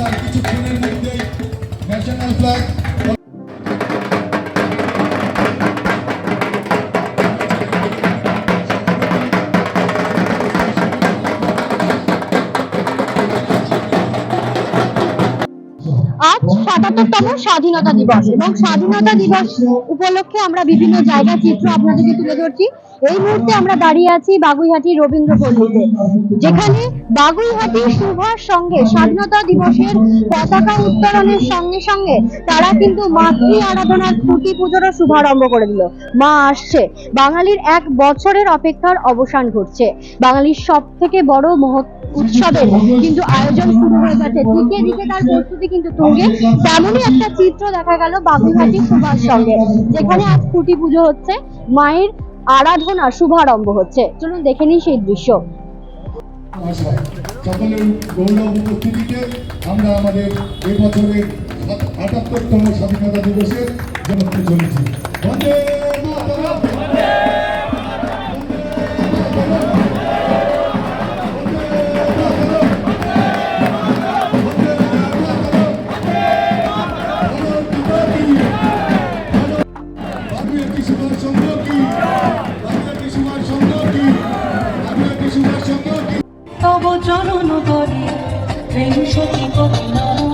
আমরা কিছুক্ষণের সাতাত্তরতম স্বাধীনতা দিবস। এবং স্বাধীনতা দিবস উপলক্ষে আমরা বিভিন্ন জায়গা চিত্র আপনাদেরকে তুলে ধরছি। এই মুহূর্তে আমরা দাঁড়িয়ে আছি বাগুইহাটি রবীন্দ্র পল্লীতে যেখানে বাগুইহাটি সুভাষ সঙ্গে স্বাধীনতা দিবসের পতাকা উত্তোলনের সঙ্গে সঙ্গে তারা কিন্তু মাতৃ আরাধনার খুঁটি পুজোরও শুভারম্ভ করে দিল। মা আসছে। বাঙালির এক বছরের অপেক্ষার অবসান ঘটছে। বাঙালির সব থেকে বড় মহৎ উৎসবের কিন্তু আয়োজন শুরু হয়ে গেছে। দিকে দিকে তার প্রস্তুতি কিন্তু তুঙ্গে। তেমনই একটা চিত্র দেখা গেল বাগুইহাটি সুভাষ সঙ্গে, যেখানে আজ খুঁটি পুজো হচ্ছে, মায়ের আরাধনা শুভারম্ভ হচ্ছে। চলুন দেখে নিই সেই দৃশ্য। সকলের গৌরব উপস্থিতিতে আমরা আমাদের আটাত্তরতম স্বাধীনতা দিবসের চলেছি। করি প্রেম সখী কবি মাতরম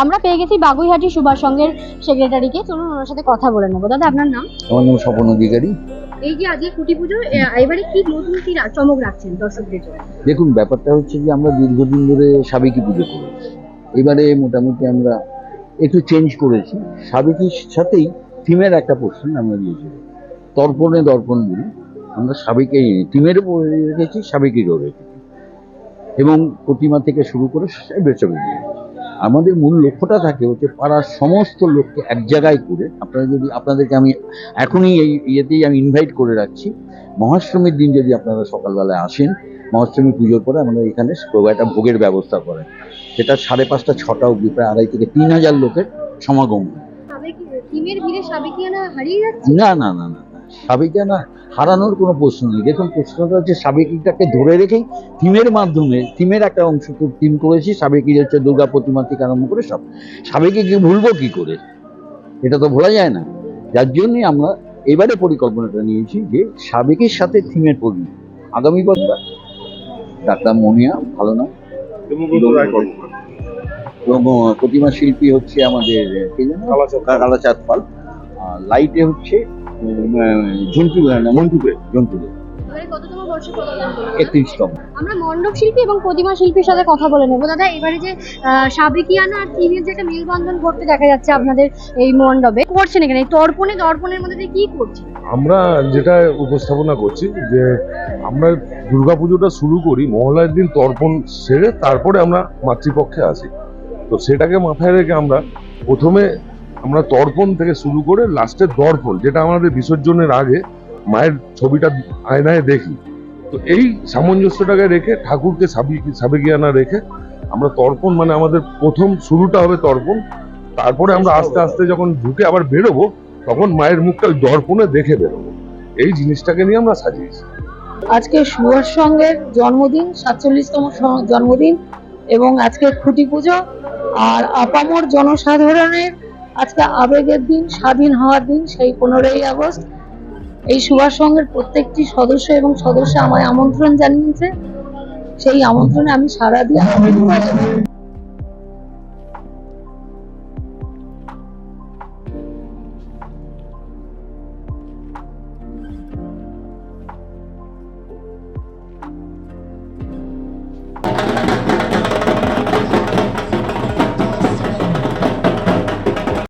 আমরা পেয়ে গেছি বাগুইহাটি সুভাষ সংঘের সেক্রেটারিকে চলুন ওনার সাথে কথা বলে নেব। দাদা আপনার নাম? আমার নাম স্বপন অধিকারী। এই যে আজকে খুঁটি পুজো এবারে কি নতুন কি চমক রাখছেন দর্শকদের জন্য? দেখুন, ব্যাপারটা হচ্ছে যে আমরা দীর্ঘদিন ধরে সাবেকি পুজো করেছি। এবারে মোটামুটি আমরা একটু চেঞ্জ করেছি। সাবেকির সাথেই থিমের একটা পোর্শন আমরা দিয়েছি। তর্পণে দর্পণ বলি। আমরা সাবেকেই থিমের রেখেছি, সাবেকিরও রেখেছি। এবং প্রতিমা থেকে শুরু করে বেচবে আমাদের মূল লক্ষ্যটা থাকে হচ্ছে পাড়ার সমস্ত লোককে এক জায়গায় করে আপনারা যদি আপনাদেরকে আমি এখনই এই ইয়েতেই আমি ইনভাইট করে রাখছি। মহাষ্টমীর দিন যদি আপনারা সকালবেলায় আসেন মহাষ্টমী পুজোর পরে আমাদের এখানে একটা ভোগের ব্যবস্থা করেন। সেটা সাড়ে পাঁচটা ছটা অবধি প্রায় আড়াই থেকে তিন হাজার লোকের সমাগম না না না না। না না হারানোর কোনো প্রশ্ন নেই। দেখুন প্রশ্নটা হচ্ছে সাবেকিটাকে ধরে রেখেই থিমের মাধ্যমে থিমের একটা অংশ থিম করেছি সাবেকি হচ্ছে দুর্গা প্রতিমা থেকে আরম্ভ করে সব। সাবেকি কি ভুলবো কি করে? এটা তো ভোলা যায় না। যার জন্যই আমরা এবারে পরিকল্পনাটা নিয়েছি যে সাবেকের সাথে থিমের পরি আগামী বছর ডাক্তার মনিয়া ভালো না? প্রতিমা শিল্পী হচ্ছে আমাদের আহ, কে যেন? কালাচাঁদ পাল। আর লাইটে হচ্ছে ঝন্টু না মন্টুকে ঝন্টুকে এবারে কততম বর্ষে পদার্পণ করল? একত্রিশতম। আমরা মণ্ডপ শিল্পী এবং প্রতিমা শিল্পীর সাথে কথা বলে নেব। দাদা এবারে যে সাবেকিয়ানা আর টিমের যে একটা মেলবন্ধন করতে দেখা যাচ্ছে আপনাদের এই মণ্ডপে করছেন এখানে? এই তর্পণে দর্পণের মধ্যে দিয়ে কি করছেন? আমরা যেটা উপস্থাপনা করছি যে আমরা দুর্গাপুজোটা শুরু করি মহলার দিন তর্পণ সেরে তারপরে আমরা মাতৃপক্ষে আসি। তো সেটাকে মাথায় রেখে আমরা প্রথমে আমরা তর্পণ থেকে শুরু করে লাস্টে দর্পণ, যেটা আমাদের বিসর্জনের আগে মায়ের ছবিটা আয়নায় দেখি। তো এই সামঞ্জস্যটাকে রেখে, ঠাকুরকে সাবি, সাবেকিয়ানা রেখে আমরা তর্পণ মানে আমাদের প্রথম শুরুটা হবে তর্পণ। তারপরে আমরা আস্তে আস্তে যখন ঢুকে আবার বেরোবো, তখন মায়ের মুখটা দর্পণে দেখে বেরোবো। এই জিনিসটাকে নিয়ে আমরা সাজিয়েছি। আজকে সুভাষ সঙ্গের জন্মদিন, সাতচল্লিশতম জন্মদিন এবং আজকে খুঁটি পুজো। আর আপামর জনসাধারণের আজকে আবেগের দিন, স্বাধীন হওয়ার দিন, সেই পনেরোই আগস্ট। এই সুভাষ সংঘের প্রত্যেকটি সদস্য এবং সদস্য আমায় আমন্ত্রণ জানিয়েছে। সেই আমন্ত্রণে আমি সারা দিয়ে